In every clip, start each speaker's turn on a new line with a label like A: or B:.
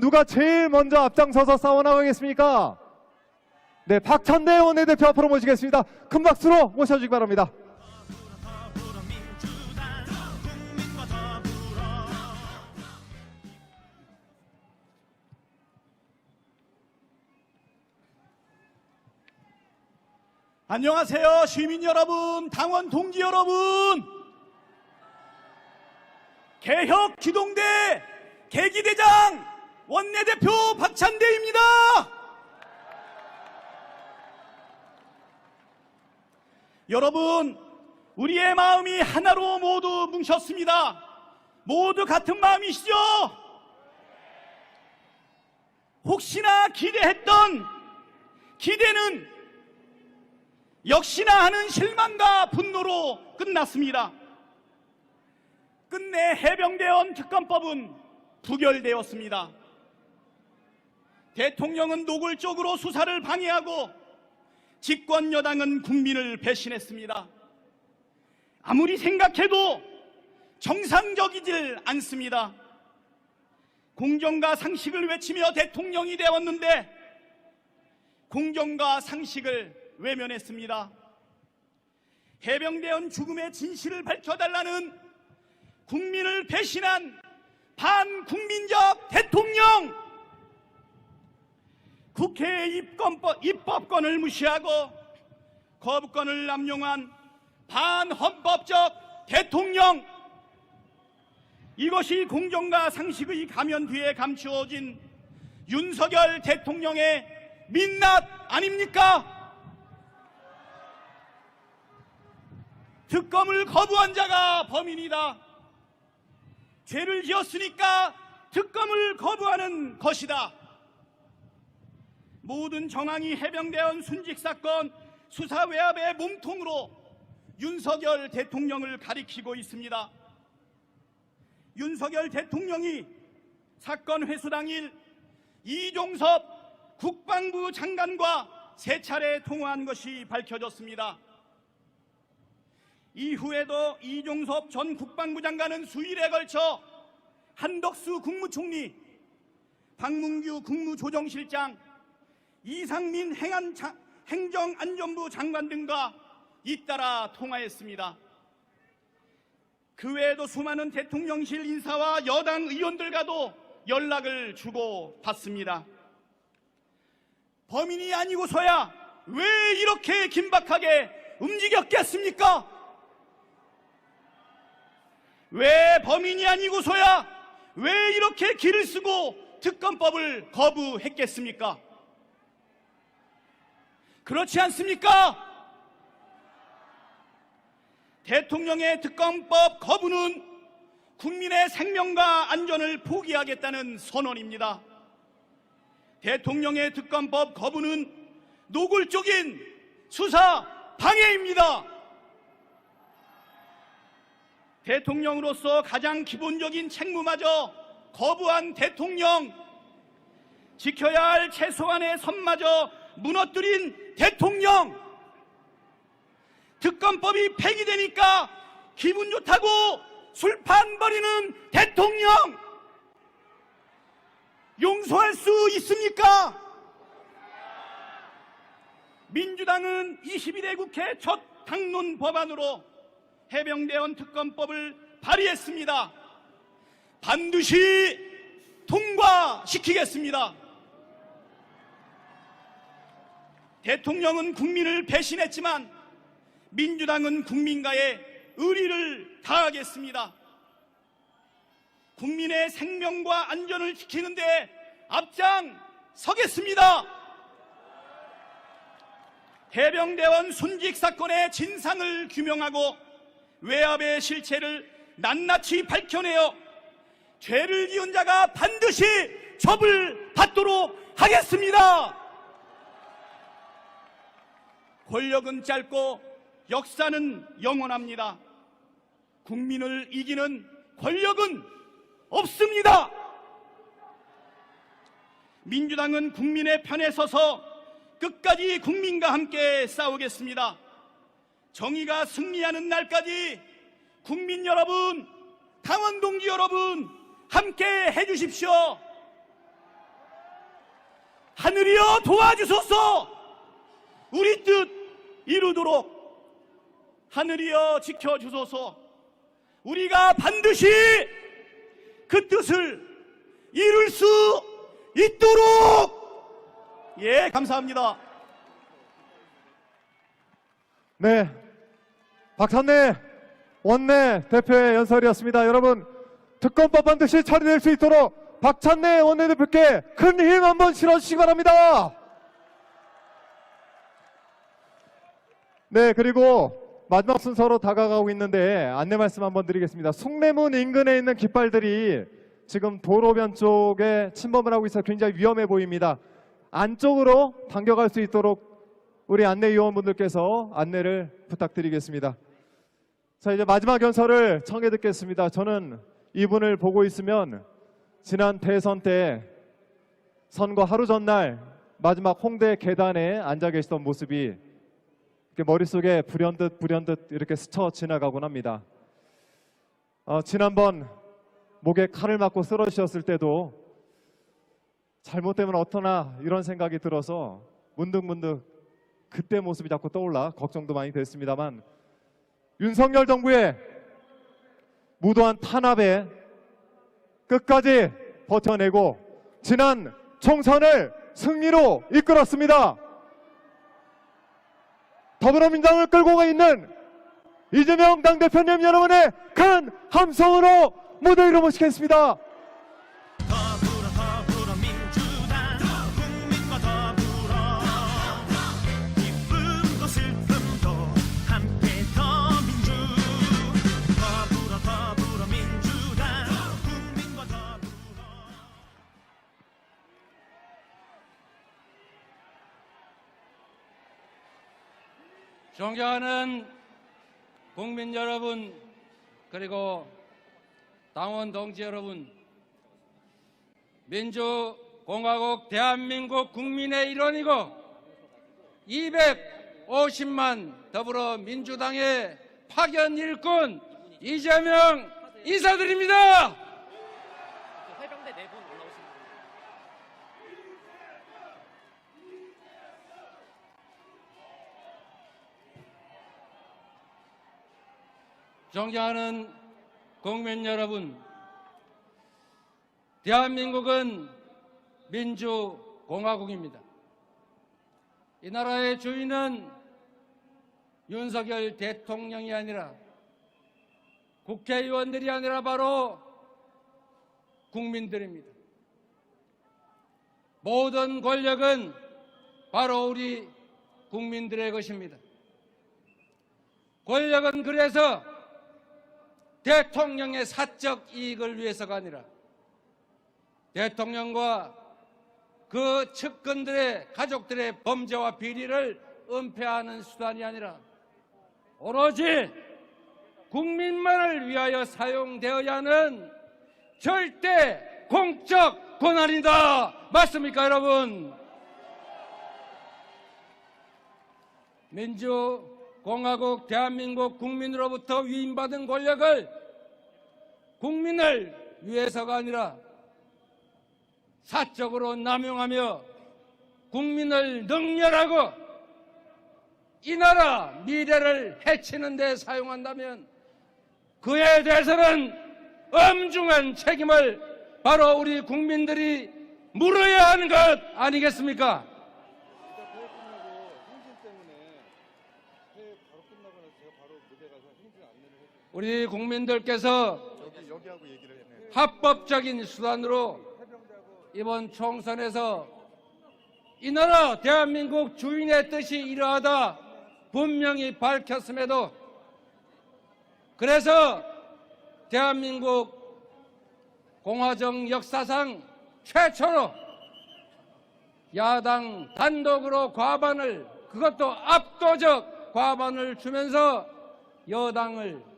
A: 누가 제일 먼저 앞장서서 싸워나가겠습니까? 네, 박찬대 원내대표 앞으로 모시겠습니다. 큰 박수로 모셔주기 바랍니다.
B: 안녕하세요, 시민 여러분, 당원 동지 여러분. 개혁 기동대 계기대장 원내대표 박찬대입니다. 여러분, 우리의 마음이 하나로 모두 뭉쳤습니다. 모두 같은 마음이시죠? 혹시나 기대했던 기대는 역시나 하는 실망과 분노로 끝났습니다. 끝내 해병대원 특검법은 부결되었습니다. 대통령은 노골적으로 수사를 방해하고 집권 여당은 국민을 배신했습니다. 아무리 생각해도 정상적이질 않습니다. 공정과 상식을 외치며 대통령이 되었는데 공정과 상식을 외면했습니다. 해병대원 죽음의 진실을 밝혀달라는 국민을 배신한 반국민적 대통령! 국회의 입건법, 입법권을 무시하고 거부권을 남용한 반헌법적 대통령! 이것이 공정과 상식의 가면 뒤에 감추어진 윤석열 대통령의 민낯 아닙니까? 특검을 거부한 자가 범인이다. 죄를 지었으니까 특검을 거부하는 것이다. 모든 정황이 해병대원 순직 사건 수사 외압의 몸통으로 윤석열 대통령을 가리키고 있습니다. 윤석열 대통령이 사건 회수 당일 이종섭 국방부 장관과 세 차례 통화한 것이 밝혀졌습니다. 이후에도 이종섭 전 국방부 장관은 수일에 걸쳐 한덕수 국무총리, 박문규 국무조정실장, 이상민 행정안전부 장관 등과 잇따라 통화했습니다. 그 외에도 수많은 대통령실 인사와 여당 의원들과도 연락을 주고 받습니다. 범인이 아니고서야 왜 이렇게 긴박하게 움직였겠습니까? 왜 범인이 아니고서야 왜 이렇게 길을 쓰고 특검법을 거부했겠습니까? 그렇지 않습니까? 대통령의 특검법 거부는 국민의 생명과 안전을 포기하겠다는 선언입니다. 대통령의 특검법 거부는 노골적인 수사 방해입니다. 대통령으로서 가장 기본적인 책무마저 거부한 대통령, 지켜야 할 최소한의 선마저 무너뜨린 대통령, 특검법이 폐기되니까 기분 좋다고 술판 버리는 대통령, 용서할 수 있습니까? 민주당은 21대 국회 첫 당론 법안으로 해병대원 특검법을 발의했습니다. 반드시 통과시키겠습니다. 대통령은 국민을 배신했지만 민주당은 국민과의 의리를 다하겠습니다. 국민의 생명과 안전을 지키는데 앞장 서겠습니다. 해병대원 순직 사건의 진상을 규명하고 외압의 실체를 낱낱이 밝혀내어 죄를 지은 자가 반드시 처벌 받도록 하겠습니다. 권력은 짧고 역사는 영원합니다. 국민을 이기는 권력은 없습니다. 민주당은 국민의 편에 서서 끝까지 국민과 함께 싸우겠습니다. 정의가 승리하는 날까지 국민 여러분, 당원 동지 여러분 함께 해주십시오. 하늘이여 도와주소서 우리 뜻 이루도록 하늘이여 지켜주소서 우리가 반드시 그 뜻을 이룰 수 있도록 예 감사합니다.
A: 네. 박찬래 원내 대표의 연설이었습니다. 여러분, 특검법 반드시 처리될 수 있도록 박찬래 원내대표께 큰 힘 한번 실어주시기 바랍니다. 네, 그리고 마지막 순서로 다가가고 있는데 안내 말씀 한번 드리겠습니다. 숭례문 인근에 있는 깃발들이 지금 도로변 쪽에 침범을 하고 있어 굉장히 위험해 보입니다. 안쪽으로 당겨갈 수 있도록 우리 안내위원분들께서 안내를 부탁드리겠습니다. 자, 이제 마지막 연설을 청해 듣겠습니다. 저는 이분을 보고 있으면 지난 대선 때 선거 하루 전날 마지막 홍대 계단에 앉아 계시던 모습이 머릿속에 불현듯 불현듯 이렇게 스쳐 지나가곤 합니다. 어, 지난번 목에 칼을 맞고 쓰러지셨을 때도 잘못되면 어떠나 이런 생각이 들어서 문득문득 그때 모습이 자꾸 떠올라 걱정도 많이 됐습니다만 윤석열 정부의 무도한 탄압에 끝까지 버텨내고 지난 총선을 승리로 이끌었습니다. 더불어민주당을 끌고 가 있는 이재명 당대표님 여러분의 큰 함성으로 무대 위로 모시겠습니다.
C: 존경하는 국민 여러분 그리고 당원 동지 여러분 민주공화국 대한민국 국민의 일원이고 250만 더불어민주당의 파견 일꾼 이재명 인사드립니다.
D: 해병대 네 분 올라오신 분.
C: 존경하는 국민 여러분, 대한민국은 민주공화국입니다. 이 나라의 주인은 윤석열 대통령이 아니라 국회의원들이 아니라 바로 국민들입니다. 모든 권력은 바로 우리 국민들의 것입니다. 권력은 그래서 대통령의 사적 이익을 위해서가 아니라 대통령과 그 측근들의 가족들의 범죄와 비리를 은폐하는 수단이 아니라 오로지 국민만을 위하여 사용되어야 하는 절대 공적 권한이다. 맞습니까, 여러분? 민주 공화국 대한민국 국민으로부터 위임받은 권력을 국민을 위해서가 아니라 사적으로 남용하며 국민을 능멸하고 이 나라 미래를 해치는 데 사용한다면 그에 대해서는 엄중한 책임을 바로 우리 국민들이 물어야 하는 것 아니겠습니까? 우리 국민들께서 합법적인 수단으로 이번 총선에서 이 나라 대한민국 주인의 뜻이 이러하다 분명히 밝혔음에도 그래서 대한민국 공화정 역사상 최초로 야당 단독으로 과반을 그것도 압도적 과반을 주면서 여당을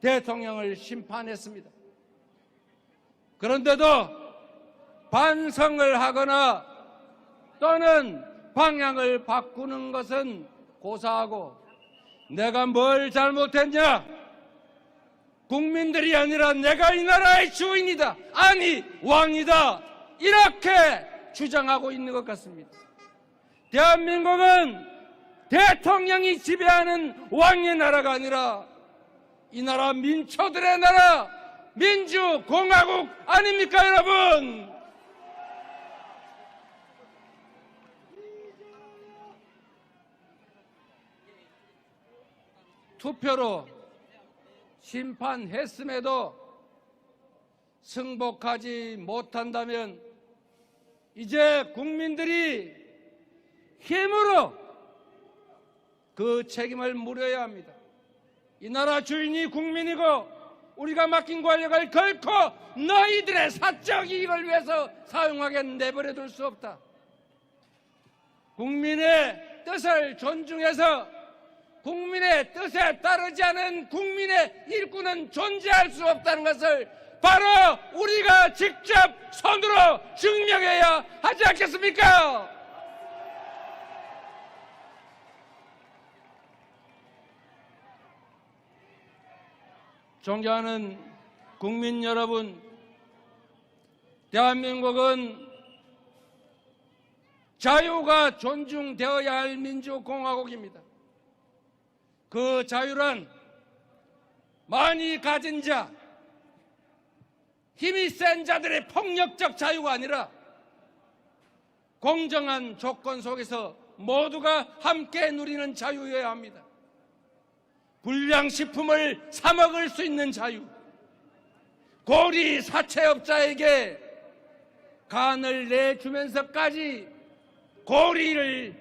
C: 대통령을 심판했습니다. 그런데도 반성을 하거나 또는 방향을 바꾸는 것은 고사하고 내가 뭘 잘못했냐? 국민들이 아니라 내가 이 나라의 주인이다. 아니, 왕이다. 이렇게 주장하고 있는 것 같습니다. 대한민국은 대통령이 지배하는 왕의 나라가 아니라 이 나라 민초들의 나라 민주공화국 아닙니까 여러분? 투표로 심판했음에도 승복하지 못한다면 이제 국민들이 힘으로 그 책임을 물어야 합니다. 이 나라 주인이 국민이고 우리가 맡긴 권력을 결코 너희들의 사적 이익을 위해서 사용하게 내버려 둘 수 없다. 국민의 뜻을 존중해서 국민의 뜻에 따르지 않은 국민의 일꾼은 존재할 수 없다는 것을 바로 우리가 직접 손으로 증명해야 하지 않겠습니까? 존경하는 국민 여러분, 대한민국은 자유가 존중되어야 할 민주공화국입니다. 그 자유란 많이 가진 자, 힘이 센 자들의 폭력적 자유가 아니라 공정한 조건 속에서 모두가 함께 누리는 자유여야 합니다. 불량식품을 사 먹을 수 있는 자유, 고리 사채업자에게 간을 내주면서까지 고리를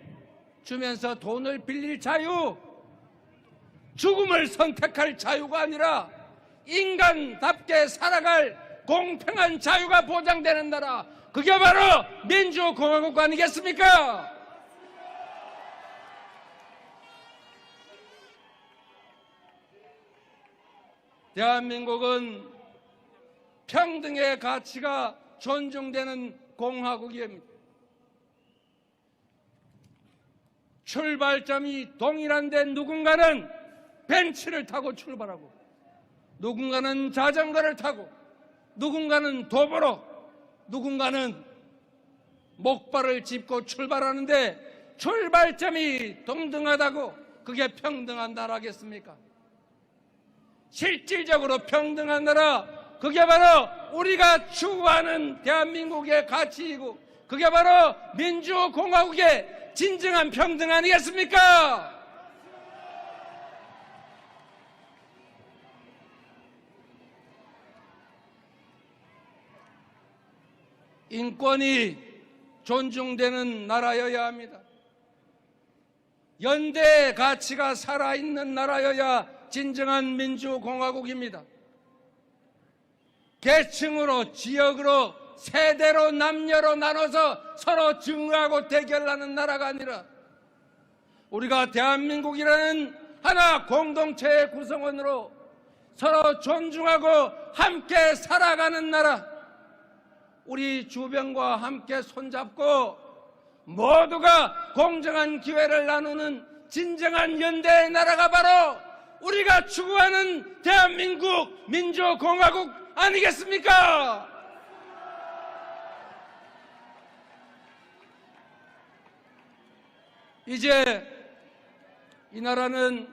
C: 주면서 돈을 빌릴 자유, 죽음을 선택할 자유가 아니라 인간답게 살아갈 공평한 자유가 보장되는 나라, 그게 바로 민주공화국 아니겠습니까? 대한민국은 평등의 가치가 존중되는 공화국입니다. 출발점이 동일한데 누군가는 벤츠를 타고 출발하고 누군가는 자전거를 타고 누군가는 도보로 누군가는 목발을 짚고 출발하는데 출발점이 동등하다고 그게 평등한 나라겠습니까? 실질적으로 평등한 나라 그게 바로 우리가 추구하는 대한민국의 가치이고 그게 바로 민주공화국의 진정한 평등 아니겠습니까? 인권이 존중되는 나라여야 합니다. 연대 가치가 살아있는 나라여야 진정한 민주공화국입니다. 계층으로, 지역으로, 세대로, 남녀로 나눠서 서로 증오하고 대결하는 나라가 아니라 우리가 대한민국이라는 하나 공동체의 구성원으로 서로 존중하고 함께 살아가는 나라, 우리 주변과 함께 손잡고 모두가 공정한 기회를 나누는 진정한 연대의 나라가 바로 우리가 추구하는 대한민국 민주공화국 아니겠습니까? 이제 이 나라는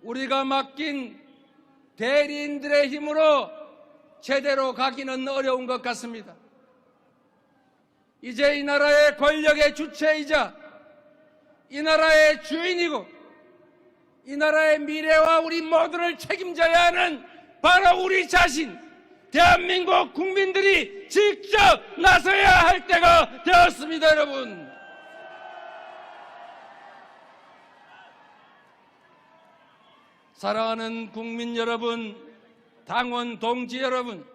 C: 우리가 맡긴 대리인들의 힘으로 제대로 가기는 어려운 것 같습니다. 이제 이 나라의 권력의 주체이자 이 나라의 주인이고 이 나라의 미래와 우리 모두를 책임져야 하는 바로 우리 자신, 대한민국 국민들이 직접 나서야 할 때가 되었습니다, 여러분. 사랑하는 국민 여러분, 당원 동지 여러분,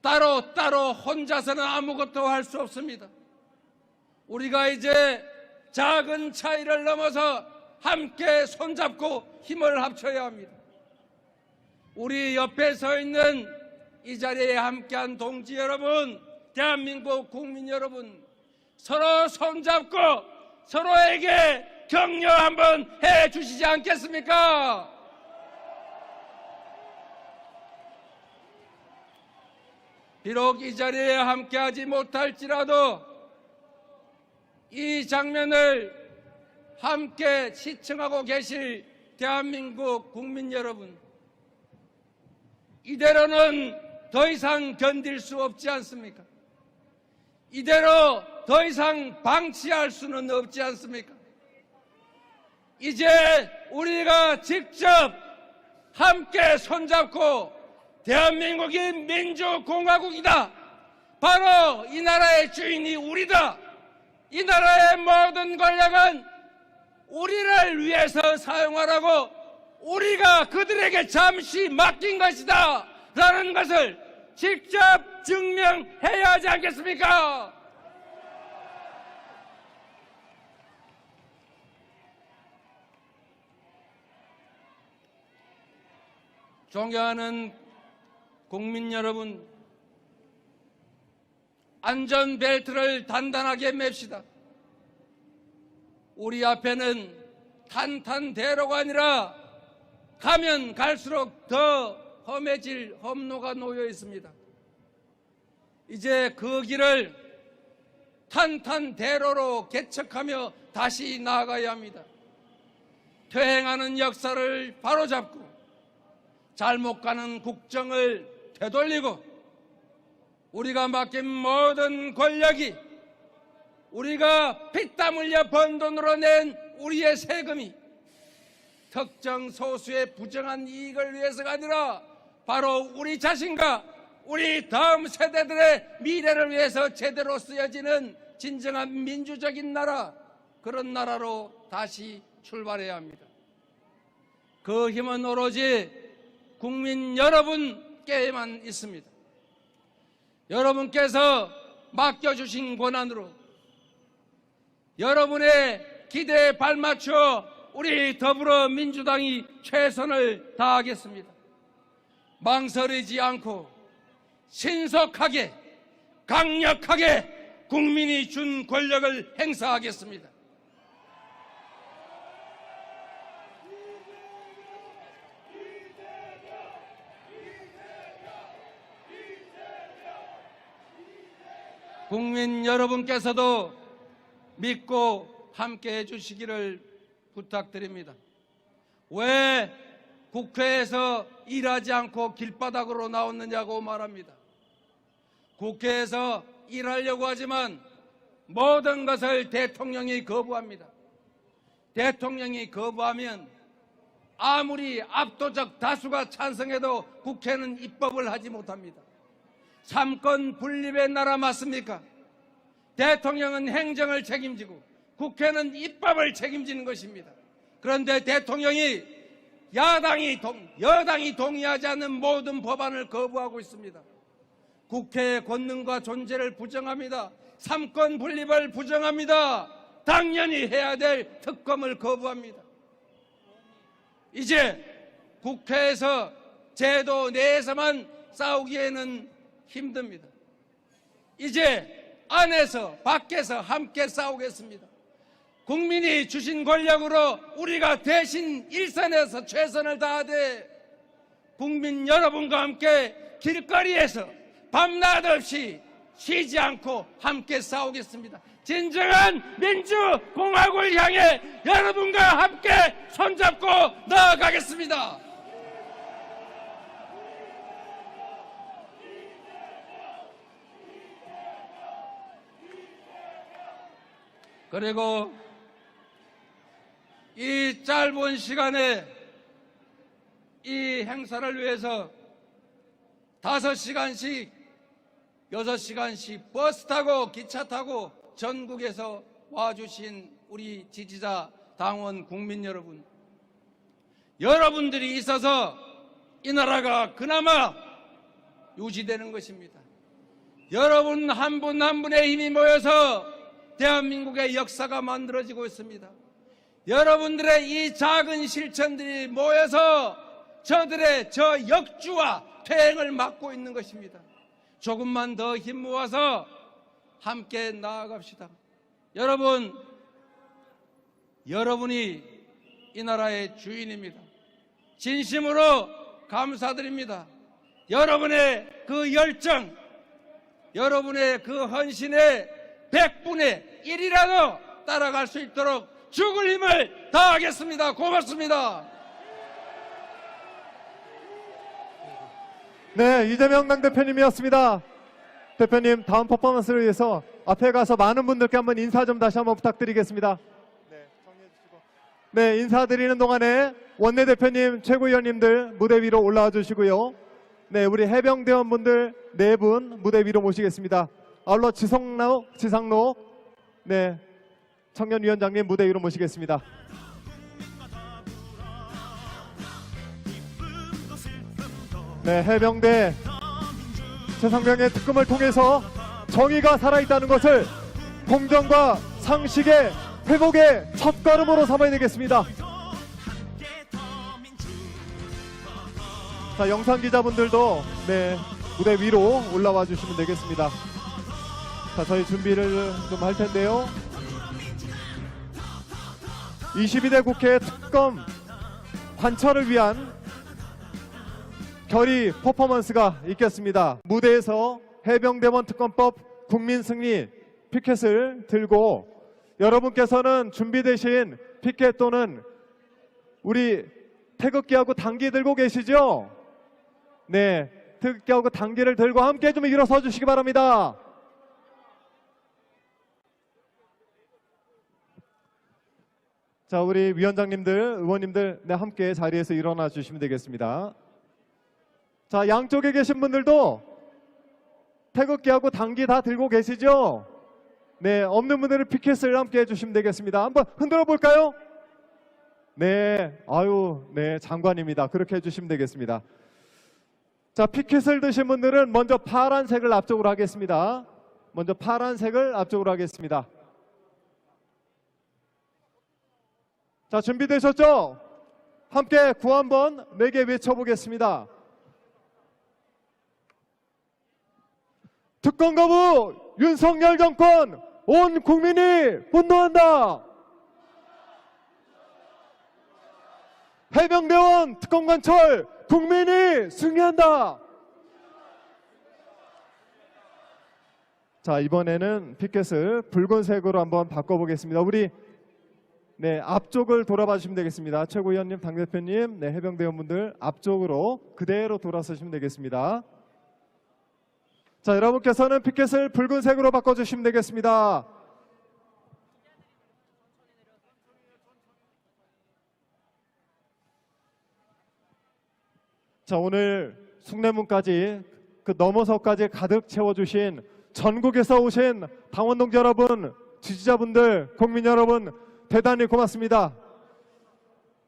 C: 따로 따로 혼자서는 아무것도 할 수 없습니다. 우리가 이제 작은 차이를 넘어서 함께 손잡고 힘을 합쳐야 합니다. 우리 옆에 서 있는 이 자리에 함께한 동지 여러분, 대한민국 국민 여러분, 서로 손잡고 서로에게 격려 한번 해 주시지 않겠습니까? 비록 이 자리에 함께하지 못할지라도 이 장면을 함께 시청하고 계실 대한민국 국민 여러분, 이대로는 더 이상 견딜 수 없지 않습니까? 이대로 더 이상 방치할 수는 없지 않습니까? 이제 우리가 직접 함께 손잡고 대한민국이 민주공화국이다. 바로 이 나라의 주인이 우리다. 이 나라의 모든 권력은 우리를 위해서 사용하라고 우리가 그들에게 잠시 맡긴 것이다. 라는 것을 직접 증명해야 하지 않겠습니까? 존경하는 국민 여러분, 안전벨트를 단단하게 맵시다. 우리 앞에는 탄탄대로가 아니라 가면 갈수록 더 험해질 험로가 놓여 있습니다. 이제 그 길을 탄탄대로로 개척하며 다시 나아가야 합니다. 퇴행하는 역사를 바로잡고 잘못 가는 국정을 되돌리고 우리가 맡긴 모든 권력이 우리가 피땀 흘려 번 돈으로 낸 우리의 세금이 특정 소수의 부정한 이익을 위해서가 아니라 바로 우리 자신과 우리 다음 세대들의 미래를 위해서 제대로 쓰여지는 진정한 민주적인 나라 그런 나라로 다시 출발해야 합니다. 그 힘은 오로지 국민 여러분께만 있습니다. 여러분께서 맡겨주신 권한으로 여러분의 기대에 발맞춰 우리 더불어민주당이 최선을 다하겠습니다. 망설이지 않고 신속하게 강력하게 국민이 준 권력을 행사하겠습니다. 국민 여러분께서도 믿고 함께 해주시기를 부탁드립니다. 왜 국회에서 일하지 않고 길바닥으로 나왔느냐고 말합니다. 국회에서 일하려고 하지만 모든 것을 대통령이 거부합니다. 대통령이 거부하면 아무리 압도적 다수가 찬성해도 국회는 입법을 하지 못합니다. 삼권 분립의 나라 맞습니까? 대통령은 행정을 책임지고 국회는 입법을 책임지는 것입니다. 그런데 대통령이 야당이 동, 여당이 동의하지 않는 모든 법안을 거부하고 있습니다. 국회의 권능과 존재를 부정합니다. 삼권 분립을 부정합니다. 당연히 해야 될 특검을 거부합니다. 이제 국회에서 제도 내에서만 싸우기에는 힘듭니다. 이제 안에서 밖에서 함께 싸우겠습니다. 국민이 주신 권력으로 우리가 대신 일선에서 최선을 다하되 국민 여러분과 함께 길거리에서 밤낮 없이 쉬지 않고 함께 싸우겠습니다. 진정한 민주공화국을 향해 여러분과 함께 손잡고 나아가겠습니다. 그리고 이 짧은 시간에 이 행사를 위해서 다섯 시간씩, 여섯 시간씩 버스 타고 기차 타고 전국에서 와주신 우리 지지자, 당원, 국민 여러분. 여러분들이 있어서 이 나라가 그나마 유지되는 것입니다. 여러분 한 분한 분의 힘이 모여서 대한민국의 역사가 만들어지고 있습니다. 여러분들의 이 작은 실천들이 모여서 저들의 저 역주와 퇴행을 막고 있는 것입니다. 조금만 더 힘 모아서 함께 나아갑시다. 여러분, 여러분이 이 나라의 주인입니다. 진심으로 감사드립니다. 여러분의 그 열정, 여러분의 그 헌신의 100분의 1이라도 따라갈 수 있도록 죽을 힘을 다하겠습니다. 고맙습니다.
A: 네, 이재명 당대표님이었습니다. 대표님, 다음 퍼포먼스를 위해서 앞에 가서 많은 분들께 한번 인사 좀 다시 한번 부탁드리겠습니다. 네, 인사드리는 동안에 원내대표님, 최고위원님들 무대 위로 올라와 주시고요. 네, 우리 해병대원분들 네 분 무대 위로 모시겠습니다. 아울러 지성로, 지상로, 네, 청년위원장님 무대 위로 모시겠습니다. 네, 해병대 최상병의 특검을 통해서 정의가 살아있다는 것을 공정과 상식의 회복의 첫걸음으로 삼아야 되겠습니다. 자, 영상 기자분들도 네, 무대 위로 올라와 주시면 되겠습니다. 자, 저희 준비를 좀 할 텐데요. 22대 국회 특검 관철을 위한 결의 퍼포먼스가 있겠습니다. 무대에서 해병대원 특검법 국민 승리 피켓을 들고 여러분께서는 준비되신 피켓 또는 우리 태극기하고 당기 들고 계시죠? 네, 태극기하고 당기를 들고 함께 좀 일어서 주시기 바랍니다. 자, 우리 위원장님들, 의원님들, 네, 함께 자리에서 일어나 주시면 되겠습니다. 자, 양쪽에 계신 분들도 태극기하고 당기 다 들고 계시죠? 네, 없는 분들은 피켓을 함께 해주시면 되겠습니다. 한번 흔들어 볼까요? 네, 아유, 네, 장관입니다. 그렇게 해주시면 되겠습니다. 자, 피켓을 드신 분들은 먼저 파란색을 앞쪽으로 하겠습니다. 먼저 파란색을 앞쪽으로 하겠습니다. 자, 준비되셨죠? 함께 구호 한번 네개 외쳐보겠습니다. 특검 거부 윤석열 정권 온 국민이 분노한다. 해병대원 특검 관철 국민이 승리한다. 자 이번에는 피켓을 붉은색으로 한번 바꿔보겠습니다. 우리 네 앞쪽을 돌아봐 주시면 되겠습니다. 최고위원님, 당대표님, 네 해병대원분들 앞쪽으로 그대로 돌아서시면 되겠습니다. 자, 여러분께서는 피켓을 붉은색으로 바꿔주시면 되겠습니다. 자, 오늘 숭례문까지 그 넘어서까지 가득 채워주신 전국에서 오신 당원 동지 여러분, 지지자분들, 국민 여러분, 대단히 고맙습니다.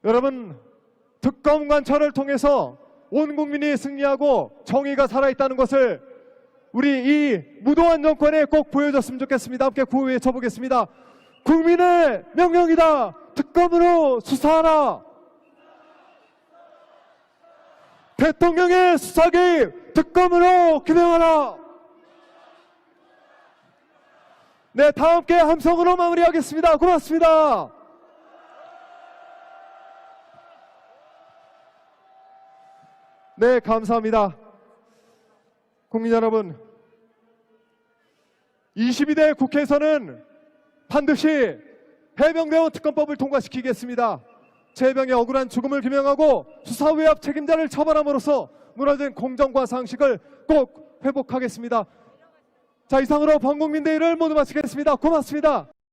A: 여러분, 특검 관철을 통해서 온 국민이 승리하고 정의가 살아있다는 것을 우리 이 무도한 정권에 꼭 보여줬으면 좋겠습니다. 함께 구호 외쳐보겠습니다. 국민의 명령이다. 특검으로 수사하라. 대통령의 수사기 특검으로 규명하라. 네, 다 함께 함성으로 마무리하겠습니다. 고맙습니다. 네, 감사합니다. 국민 여러분, 22대 국회에서는 반드시 해병대원 특검법을 통과시키겠습니다. 재병의 억울한 죽음을 규명하고 수사 외압 책임자를 처벌함으로써 무너진 공정과 상식을 꼭 회복하겠습니다. 자, 이상으로 범국민대회를 모두 마치겠습니다. 고맙습니다.